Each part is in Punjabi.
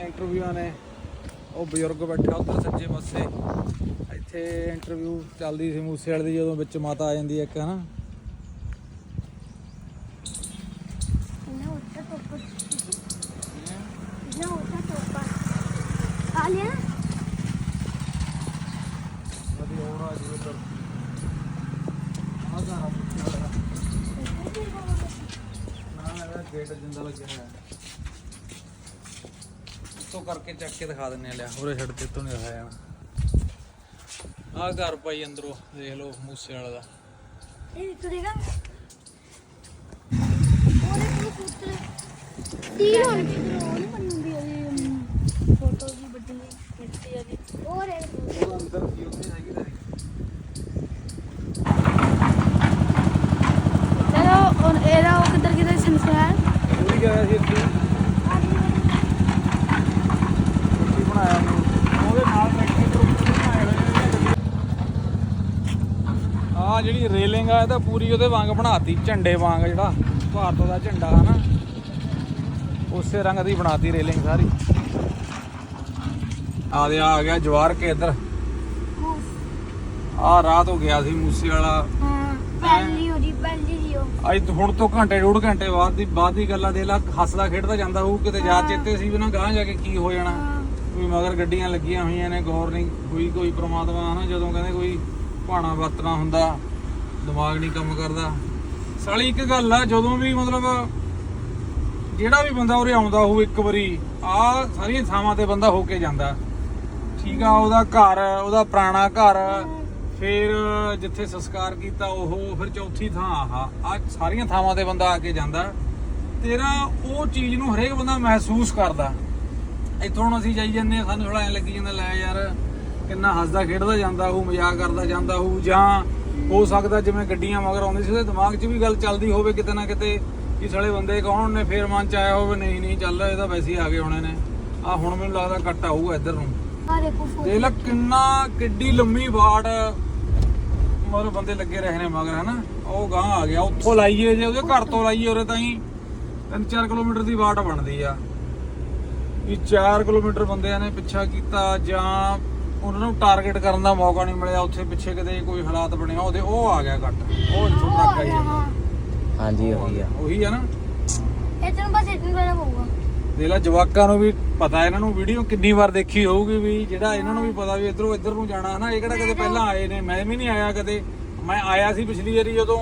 ਇੰਟਰਵਿਊਆਂ ਨੇ। ਉਹ ਬਜ਼ੁਰਗ ਬੈਠਾ ਉੱਧਰ ਸੱਜੇ ਪਾਸੇ। ਇੱਥੇ ਇੰਟਰਵਿਊ ਚੱਲਦੀ ਸੀ ਮੂਸੇ ਵਾਲੇ ਦੀ ਜਦੋਂ ਵਿੱਚ ਮਾਤਾ ਆ ਜਾਂਦੀ ਹੈ ਇੱਕ ਹਨਾ। ਗੇਟ ਜਿੰਦਾ ਲੱਗਿਆ ਹੋਇਆ। ਤੋਂ ਕਰਕੇ ਚੱਕ ਕੇ ਦਿਖਾ ਦਿੰਨੇ ਆ ਲਿਆ। ਉਰੇ ਛੱਡ ਤੇ ਤੋਂ ਨਹੀਂ ਦਿਖਾਇਆ ਜਾਣਾ ਆ ਘਰ ਭਾਈ ਅੰਦਰੋਂ ਦੇਖ ਲਓ ਮੂਸੇ ਵਾਲੇ ਦਾ। ਇਹ ਕਰੇਗਾ ਉਹਨੇ ਕੋਈ ਪੁੱਤਰ ਤੀਰ ਹੋਣ? ਕਿਧਰ ਉਹ ਨਹੀਂ ਬਣੂਗੀ ਉਹਦੀ ਫੋਟੋ ਦੀ ਵੱਡੀ ਮਿੱਟੀ ਵਾਲੀ ਹੋਰ ਉਹ ਅੰਦਰ ਕੀ ਉੱਥੇ ਹੈਗੀ ਤੇਰੀ ਚਲੋ ਉਹ ਇਹਦਾ ਉਹ ਕਿੱਧਰ ਕਿੱਧਰ ਸੰਸਾਰ ਉਹ ਗਿਆ ਸੀ ਇੱਥੇ ਕੀ ਬਣਾਇਆ ਉਹਨੇ ਉਹਦੇ ਨਾਲ ਬੈਠੇ ਗਰੁੱਪ ਬਣਾਏ ਹੋਏ ਨੇ ਆ ਜਿਹੜੀ ਰੇਲਿੰਗ ਆ ਇਹ ਤਾਂ ਪੂਰੀ ਉਹਦੇ ਵਾਂਗ ਬਣਾਤੀ ਝੰਡੇ ਵਾਂਗ ਜਿਹੜਾ ਭਾਰਤ ਦਾ ਝੰਡਾ ਹਨਾ। ਉਸੇ ਰੰਗ ਦੀ ਬਣਾਤੀ ਰੇਲਿੰਗ ਸਾਰੀ। ਆ ਦੇ ਆ ਗਿਆ ਜਵਾਰ ਕੇ ਇੱਧਰ ਆ ਰਾਤ ਹੋ ਗਿਆ ਸੀ ਮੂਸੇ ਵਾਲਾ। ਪਹਿਲੀ ਪਹਿਲੀ ਉਹ ਅੱਜ ਹੁਣ ਤੋਂ ਘੰਟੇ ਡੂਢ ਘੰਟੇ ਬਾਅਦ ਦੀ ਬਾਅਦ ਦੀ ਗੱਲਾਂ ਦੇ ਲਾ ਹੱਸਦਾ ਖੇਡਦਾ ਜਾਂਦਾ ਹੋਊ ਕਿਤੇ ਜਾ ਚੇਤੇ ਸੀ ਵੀ ਨਾ ਗਾਂ ਜਾ ਕੇ ਕੀ ਹੋ ਜਾਣਾ। ਕੋਈ ਮਗਰ ਗੱਡੀਆਂ ਲੱਗੀਆਂ ਹੋਈਆਂ ਨੇ ਗੌਰ ਨਹੀਂ ਕੋਈ ਕੋਈ ਪ੍ਰਮਾਤਮਾ ਹਨਾ ਜਦੋਂ ਕਹਿੰਦੇ ਕੋਈ ਭਾਣਾ ਵਰਤਣਾ ਹੁੰਦਾ। ਦਿਮਾਗ ਨਹੀਂ ਕੰਮ ਕਰਦਾ। ਸਾਲੀ ਇੱਕ ਗੱਲ ਆ, ਜਦੋਂ ਵੀ ਮਤਲਬ ਜਿਹੜਾ ਵੀ ਬੰਦਾ ਉਰੇ ਆਉਂਦਾ ਹੋਊ ਇੱਕ ਵਾਰੀ, ਆ ਸਾਰੀਆਂ ਥਾਵਾਂ ਤੇ ਬੰਦਾ ਹੋ ਕੇ ਜਾਂਦਾ। ਠੀਕ ਆ, ਉਹਦਾ ਘਰ, ਉਹਦਾ ਪੁਰਾਣਾ ਘਰ, ਫਿਰ ਜਿੱਥੇ ਸੰਸਕਾਰ ਕੀਤਾ ਉਹ, ਫਿਰ ਚੌਥੀ ਥਾਂ ਆਹ, ਆ ਸਾਰੀਆਂ ਥਾਵਾਂ ਤੇ ਬੰਦਾ ਆ ਕੇ ਜਾਂਦਾ। ਤੇਰਾ ਉਹ ਚੀਜ਼ ਨੂੰ ਹਰੇਕ ਬੰਦਾ ਮਹਿਸੂਸ ਕਰਦਾ। ਇੱਥੋਂ ਹੁਣ ਅਸੀਂ ਜਾਈ ਜਾਂਦੇ ਆ ਸਾਨੂੰ ਥੋੜਾ ਐ ਲੱਗੀ ਜਾਂਦਾ, ਲੈ ਯਾਰ, ਕਿੰਨਾ ਹੱਸਦਾ ਖੇਡਦਾ ਜਾਂਦਾ ਉਹ ਮਜ਼ਾਕ ਕਰਦਾ ਜਾਂਦਾ ਉਹ ਜਾਂ ਹੋ ਸਕਦਾ ਜਿਵੇਂ ਗੱਡੀਆਂ ਮਗਰ ਆਉਂਦੀ ਸੀ ਉਹਦੇ ਦਿਮਾਗ 'ਚ ਵੀ ਗੱਲ ਚੱਲਦੀ ਹੋਵੇ ਕਿਤੇ ਨਾ ਕਿਤੇ ਕਿ ਸਾਲੇ ਬੰਦੇ ਕੌਣ ਨੇ ਫੇਰ ਮਨ 'ਚ ਆਇਆ ਹੋਵੇ ਨਹੀਂ ਨਹੀਂ ਚੱਲ ਇਹ ਤਾਂ ਵੈਸੇ ਹੀ ਆ ਗਏ ਹੋਣੇ ਨੇ। ਆ ਹੁਣ ਮੈਨੂੰ ਲੱਗਦਾ ਕੱਟ ਆਊਗਾ ਇੱਧਰ ਨੂੰ। ਆ ਦੇਖੋ ਲੈ ਕਿੰਨਾ ਕਿੱਡੀ ਲੰਮੀ ਵਾਟ ਮਗਰ ਬੰਦੇ ਲੱਗੇ ਰਹੇ ਨੇ ਮਗਰ ਹਨਾ? ਉਹ ਗਾਂ ਆ ਗਿਆ ਉੱਥੋਂ ਲਾਈਏ ਜੇ ਉਹਦੇ ਘਰ ਤੋਂ ਲਾਈਏ ਉਰੇ ਤਾਈਂ 3-4 ਕਿਲੋਮੀਟਰ ਦੀ ਵਾਟ ਬਣਦੀ ਆ। ਵੀ 4 ਕਿਲੋਮੀਟਰ ਬੰਦਿਆਂ ਨੇ ਪਿੱਛਾ ਕੀਤਾ ਜਾਂ ਉਹਨਾਂ ਨੂੰ ਟਾਰਗੇਟ ਕਰਨ ਦਾ ਮੌਕਾ ਨਹੀਂ ਮਿਲਿਆ ਉੱਥੇ ਪਿੱਛੇ ਕਿਤੇ ਕੋਈ ਹਾਲਾਤ ਬਣਿਆ ਉਹਦੇ ਉਹ ਆ ਗਿਆ ਕੱਟ ਉਹ ਇੱਥੋਂ ਤੱਕ ਆਈ ਜਾਂਦਾ ਹਾਂਜੀ ਉਹੀ ਆ। ਉਹੀ ਆ ਨਾ। ਇਹ ਤੈਨੂੰ ਬਸ ਇਤਨਾ ਕਰਨਾ ਪਊਗਾ ਦੇਖ ਲੈ ਜਵਾਕਾਂ ਨੂੰ ਵੀ ਪਤਾ ਇਹਨਾਂ ਨੂੰ ਵੀਡੀਓ ਕਿੰਨੀ ਵਾਰ ਦੇਖੀ ਹੋਊਗੀ ਵੀ ਜਿਹੜਾ ਇਹਨਾਂ ਨੂੰ ਵੀ ਪਤਾ ਵੀ ਇਧਰੋਂ ਇੱਧਰ ਨੂੰ ਜਾਣਾ ਹਨਾ ਇਹ ਕਿਹੜਾ ਕਦੇ ਪਹਿਲਾਂ ਆਏ ਨੇ ਮੈਂ ਵੀ ਨਹੀਂ ਆਇਆ ਕਦੇ। ਮੈਂ ਆਇਆ ਸੀ ਪਿਛਲੀ ਵਾਰੀ ਜਦੋਂ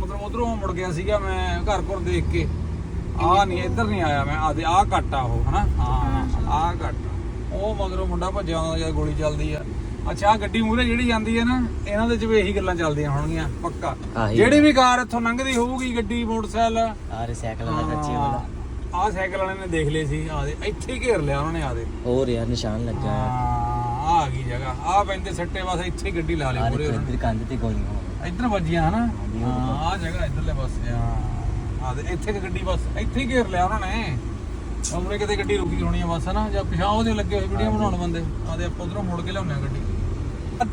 ਮਤਲਬ ਉਧਰੋਂ ਮੁੜ ਗਿਆ ਸੀਗਾ ਮੈਂ ਘਰ ਘਰ ਦੇਖ ਕੇ। ਆ ਨਹੀਂ ਇੱਧਰ ਨਹੀਂ ਆਇਆ ਮੈਂ ਆ ਦੇ ਆ ਕੱਟ ਆ ਉਹ ਹਨਾ? ਹਾਂ ਆ। ਕੱਟ ਉਹ ਮਗਰੋਂ ਮੁੰਡਾ ਭੱਜਿਆ ਆਉਂਦਾ ਜਦ ਗੋਲੀ ਚੱਲਦੀ ਆ। ਅੱਛਾ ਆਹ ਗੱਡੀ ਮੂਹਰੇ ਜਿਹੜੀ ਜਾਂਦੀ ਹੈ ਨਾ ਇਹਨਾਂ ਦੇ ਚ ਵੀ ਇਹੀ ਗੱਲਾਂ ਚੱਲਦੀਆਂ ਹੋਣਗੀਆਂ ਪੱਕਾ। ਆਹੀ। ਜਿਹੜੀ ਵੀ ਕਾਰ ਇੱਥੋਂ ਲੰਘਦੀ ਹੋਊਗੀ ਗੱਡੀ ਮੋਟਰਸਾਈਕਲ। ਆਰੇ ਸਾਈਕਲ ਵਾਲਾ ਕੱਚੇ ਵਾਲਾ। ਆਹ ਸਾਈਕਲ ਵਾਲੇ ਨੇ ਦੇਖ ਲਏ ਸੀ ਆਦੇ ਇੱਥੇ ਹੀ ਘੇਰ ਲਿਆ ਉਹਨਾਂ ਨੇ ਆਦੇ ਹੋਰ ਯਾਰ ਨਿਸ਼ਾਨ ਲੱਗਾ ਆ ਆ ਆ ਗਈ ਜਗ੍ਹਾ। ਆ ਪੈਂਦੇ ਸੱਟੇ ਬਸ ਇੱਥੇ ਹੀ ਗੱਡੀ ਲਾ ਲਈ ਆਰੇ ਉਹਨਾਂ। ਇੱਧਰ ਕੰਧ ਤੇ ਗੋਲੀਆਂ ਹੋ ਨੇ ਇੱਧਰ ਵੱਜੀਆਂ ਹਨਾ? ਹਾਂ ਆ ਜਗ੍ਹਾ ਇੱਧਰਲੇ ਪਾਸੇ ਆ ਆ ਦੇ ਇੱਥੇ ਕਿ ਗੱਡੀ ਬਸ ਇੱਥੇ ਹੀ ਘੇਰ ਲਿਆ ਉਹਨਾਂ ਨੇ। ਸਾਹਮਣੇ ਕਿਤੇ ਗੱਡੀ ਰੁਕੀ ਹੋਣੀ ਆ ਬਸ ਹਨਾ? ਜਾਂ ਪਿਛਾਂ ਉਹਦੇ ਲੱਗੇ ਹੋਏ ਵੀਡੀਓ ਬਣਾਉਣ ਬੰਦੇ। ਆਦੇ ਆਪਾਂ ਉਧਰੋਂ ਮੁੜ ਕੇ ਲਿਆਉਂਦੇ ਆ ਗੱਡੀ।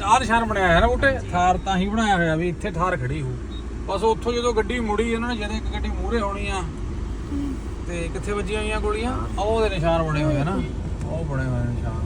ਆਹ ਨਿਸ਼ਾਨ ਬਣਿਆ ਹੋਇਆ ਨਾ ਬੂਟੇ। ਥਾਰ ਤਾਂ ਹੀ ਬਣਾਇਆ ਹੋਇਆ ਵੀ ਇੱਥੇ ਥਾਰ ਖੜੀ ਹੋ ਬਸ ਉੱਥੋਂ ਜਦੋਂ ਗੱਡੀ ਮੁੜੀ ਇਹਨਾਂ ਨੇ ਜਦੋਂ ਇੱਕ ਗੱਡੀ ਮੂਹਰੇ ਆਉਣੀ ਆ ਤੇ ਕਿੱਥੇ ਵੱਜੀਆਂ ਹੋਈਆਂ ਗੋਲੀਆਂ? ਉਹਦੇ ਨਿਸ਼ਾਨ ਬਣੇ ਹੋਏ ਆ ਨਾ। ਉਹ ਬਣੇ ਹੋਏ ਨਿਸ਼ਾਨ।